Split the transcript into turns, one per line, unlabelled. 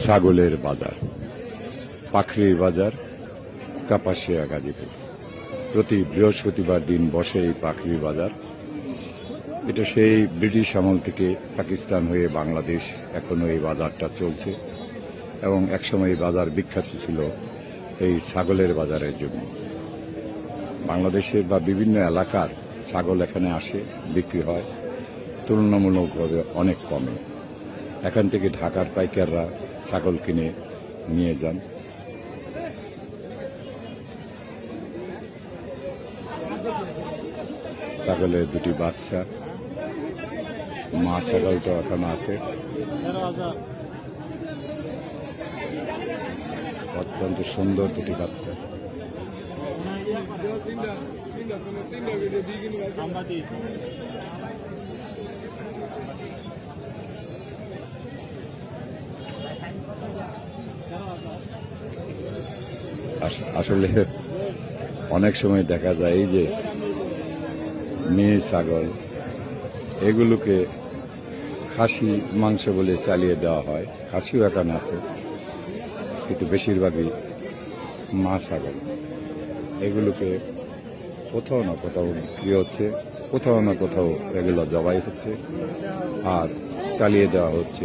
ছাগলের বাজার পাখরির বাজার, কাপাসিয়া, গাজীপুর। প্রতি বৃহস্পতিবার দিন বসে এই পাখরি বাজার। এটা সেই ব্রিটিশ আমল থেকে পাকিস্তান হয়ে বাংলাদেশ এখনও এই বাজারটা চলছে এবং একসময় এই বাজার বিখ্যাত ছিল এই ছাগলের বাজারের জন্য। বাংলাদেশের বা বিভিন্ন এলাকার ছাগল এখানে আসে, বিক্রি হয়, তুলনামূলকভাবে অনেক কমে। এখান থেকে ঢাকার পাইকাররা ছাগল কিনে নিয়ে যান। ছাগলের দুটি বাচ্চা। মা ছাগলটা এখনও আছে। অত্যন্ত সুন্দর দুটি বাচ্চা। আসলে অনেক সময় দেখা যায় যে মেয়ে ছাগল এগুলোকে খাসি, মাংস বলে চালিয়ে দেওয়া হয়। খাসিও এখানে আছে, কিন্তু বেশিরভাগই মা ছাগল। এগুলোকে কোথাও না কোথাও বিক্রি হচ্ছে, কোথাও না কোথাও এগুলো জবাই হচ্ছে, আর চালিয়ে দেওয়া হচ্ছে